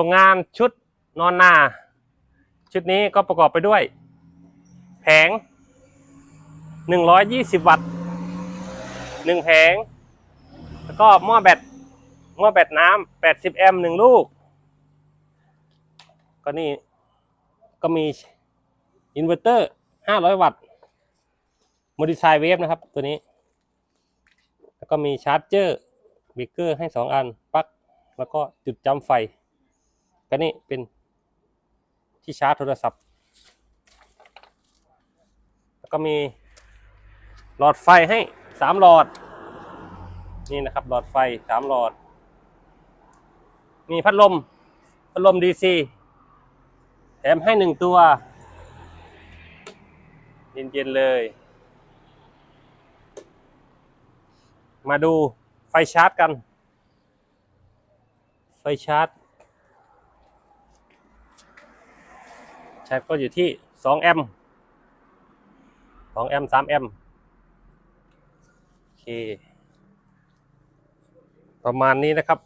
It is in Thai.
ส่งงานชุดนอนนา ชุดนี้ก็ประกอบไปด้วย แผง 120 วัตต์หนึ่งแผง แล้วก็หม้อแบตหม้อแบตน้ำ80 แอมป์หนึ่งลูก ก็นี่ก็มีอินเวอร์เตอร์ 500 วัตต์โมดิไซเวฟนะครับตัวนี้ แล้วก็มีชาร์จเจอร์เบรกเกอร์ให้ 2 อันปลั๊กแล้วก็จุดจำไฟ ก็นี่เป็นที่ชาร์จโทรศัพท์ แล้วก็มีหลอดไฟให้3หลอด นี่นะครับ หลอดไฟ3หลอด มีพัดลม พัดลม DC แถมให้หนึ่งตัว เย็นๆเลย มาดูไฟชาร์จกัน ไฟชาร์จ ช้ก็อยู่ที่2แอมป์2แอมป์3แอมโอเค ประมาณนี้นะครับ